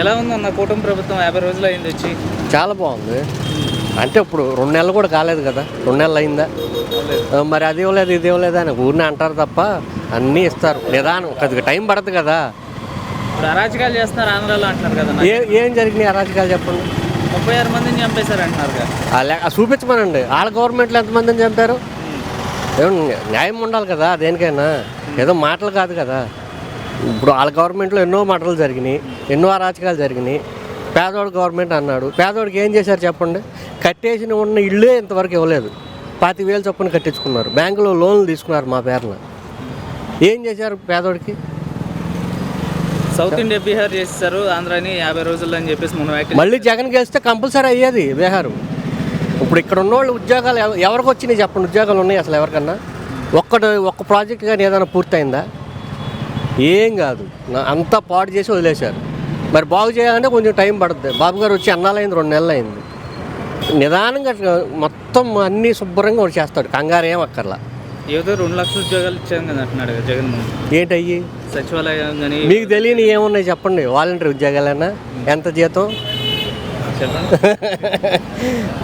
ఎలా ఉందన్న కూటమి ప్రభుత్వం యాభై రోజులు అయింది వచ్చి? చాలా బాగుంది. అంటే ఇప్పుడు రెండు నెలలు కూడా కాలేదు కదా. రెండు నెలలు అయిందా? మరి అది ఇవ్వలేదు ఇది ఇవ్వలేదు అని ఊరిని అంటారు తప్ప అన్నీ ఇస్తారు. నిదానం కొద్దిగా టైం పడుతుంది కదా. ఇప్పుడు అరాచకాలు చేస్తున్నారు ఆంధ్రాలో అంటున్నారు కదా ఏ ఏం జరిగినాయి అరాజకాలు చెప్పండి. ముప్పై ఆరు మందిని చంపేశారు అంటున్నారు చూపించమనండి. వాళ్ళ గవర్నమెంట్లో ఎంతమందిని చంపారు? న్యాయం ఉండాలి కదా దేనికైనా. ఏదో మాటలు కాదు కదా. ఇప్పుడు వాళ్ళ గవర్నమెంట్లో ఎన్నో మాటలు జరిగినాయి ఎన్నో అరాచకాలు జరిగినాయి. పేదవాడు గవర్నమెంట్ అన్నాడు. పేదవాడికి ఏం చేశారు చెప్పండి? కట్టేసిన ఉన్న ఇళ్ళే ఇంతవరకు ఇవ్వలేదు. పాతి వేలు చొప్పున కట్టించుకున్నారు. బ్యాంకులో లోన్లు తీసుకున్నారు మా పేరున ఏం చేశారు పేదవాడికి? సౌత్ ఇండియా బీహార్ చేస్తారు ఆంధ్రాని యాభై రోజుల్లో అని చెప్పేసి మనం మళ్ళీ జగన్ గెలిస్తే కంపల్సరీ అయ్యేది బీహారు. ఇప్పుడు ఇక్కడ ఉన్నోళ్ళు ఉద్యోగాలు ఎవ- ఎవరికి వచ్చినాయి చెప్పండి? ఉద్యోగాలు ఉన్నాయి అసలు ఎవరికన్నా? ఒక్కటి ఒక్క ప్రాజెక్ట్ కానీ ఏదైనా పూర్తయిందా? ఏం కాదు. అంతా పాడు చేసి వదిలేశారు. మరి బాగు చేయాలంటే కొంచెం టైం పడుతుంది బాబు గారు వచ్చి అన్నాలైంది రెండు నెలలు అయింది. నిదానంగా మొత్తం అన్నీ శుభ్రంగా ఒకటి చేస్తాడు. కంగారు ఏం అక్కర్లా. ఏదో రెండు లక్షల ఉద్యోగాలు ఇచ్చాం కదా అంటున్నాడు జగన్మోహన్ ఏంటయ్యి? సచివాలయం కానీ మీకు తెలియని ఏమున్నాయి చెప్పండి. వాలంటీర్ ఉద్యోగాలైనా? ఎంత జీతం?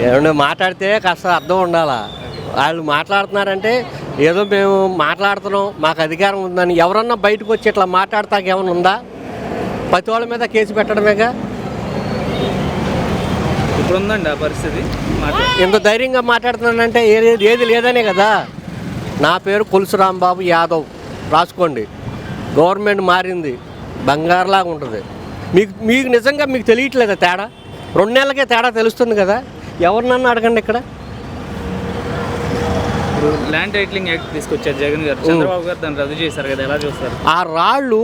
ఏమన్నా మాట్లాడితే కాస్త అర్థం ఉండాలా. వాళ్ళు మాట్లాడుతున్నారంటే ఏదో మేము మాట్లాడుతున్నాం మాకు అధికారం ఉందని. ఎవరన్నా బయటకు వచ్చి ఇట్లా మాట్లాడతాక ఏమైనా ఉందా? ప్రతి వాళ్ళ మీద కేసు పెట్టడమేగా? ఇప్పుడు ఉందండి ఆ పరిస్థితి. ఇంత ధైర్యంగా మాట్లాడుతున్నానంటే ఏది ఏది లేదనే కదా? నా పేరు కొలుసు రాంబాబు యాదవ్. రాసుకోండి. గవర్నమెంట్ మారింది. బంగారులాగా ఉంటుంది. మీకు మీకు నిజంగా మీకు తెలియట్లేదా తేడా? రెండు నెలలకే తేడా తెలుస్తుంది కదా? ఎవరినన్నా అడగండి ఇక్కడ. ఇప్పుడు ల్యాండ్ టైటిలింగ్ యాక్ట్ తీసుకొచ్చారు జగన్ గారు. చంద్రబాబు గారు దాన్ని రద్దు చేశారు కదా ఎలా చూస్తారు? ఆ రాళ్ళు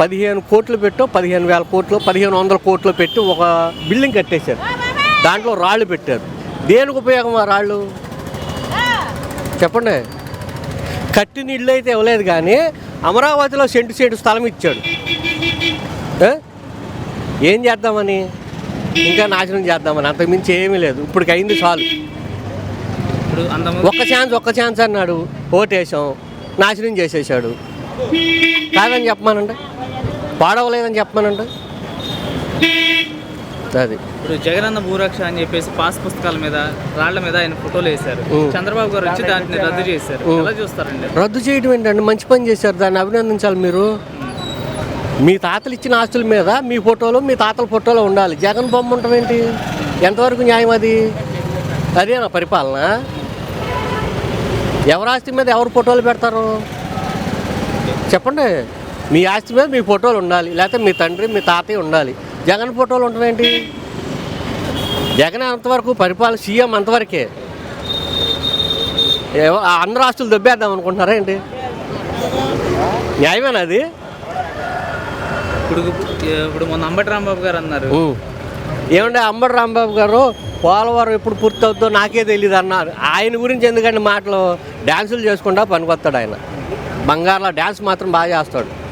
పదిహేను కోట్లు పెట్టో పదిహేను వేల కోట్లు పదిహేను వందల కోట్లు పెట్టి ఒక బిల్డింగ్ కట్టేశారు. దాంట్లో రాళ్ళు పెట్టారు. దేనికి ఉపయోగం ఆ రాళ్ళు? చెప్పండి. కట్టిన ఇల్లు అయితే ఇవ్వలేదు కానీ అమరావతిలో సెంటు సెంటు స్థలం ఇచ్చాడు. ఏం చేద్దామని? ఇంకా నాశనం చేద్దామని అంతకుమించి ఏమీ లేదు. ఇప్పటికి అయింది చాలు. ఇప్పుడు ఒక్క ఛాన్స్ ఒక్క ఛాన్స్ అన్నాడు. ఓటేసాం. నాశనం చేసేసాడు. కాదని చెప్పమానండి? పాడవలేదని చెప్పమానండి? అది. ఇప్పుడు జగనన్న భూరక్ష అని చెప్పేసి పాస్ పుస్తకాల మీద రాళ్ళ మీద ఆయన ఫోటోలు వేశారు. చంద్రబాబు గారు వచ్చి దాన్ని రద్దు చేశారు. ఎలా చూస్తారండి? రద్దు చేయడం ఏంటండి? మంచి పని చేశారు. దాన్ని అభినందించాలి మీరు. మీ. తాతలు ఇచ్చిన ఆస్తుల మీద మీ ఫోటోలు మీ తాతల ఫోటోలో ఉండాలి. జగన్ బొమ్మ ఉండటం ఏంటి ఎంతవరకు న్యాయం అది? అదేనా పరిపాలన? ఎవరి ఆస్తి మీద ఎవరు ఫోటోలు పెడతారు? చెప్పండి. మీ ఆస్తి మీద మీ ఫోటోలు ఉండాలి లేకపోతే మీ తండ్రి మీ తాతయ్య ఉండాలి. జగన్ ఫోటోలు ఉండవేంటి? జగన్ అంతవరకు పరిపాలన సీఎం అంతవరకే. అందరు ఆస్తులు దొబ్బేద్దాం అనుకుంటున్నారా ఏంటి? న్యాయమేనా అది? ఇప్పుడు ఇప్పుడు మొన్న అంబటి రాంబాబు గారు అన్నారు. ఏమంటే అంబటి రాంబాబు గారు? పోలవరం ఎప్పుడు పూర్తవుతుందో నాకే తెలియదు అన్నారు ఆయన గురించి ఎందుకంటే మాటలు? డ్యాన్సులు చేసుకుంటా పనికొస్తాడు ఆయన. బంగారులో డ్యాన్స్ మాత్రం బాగా చేస్తాడు.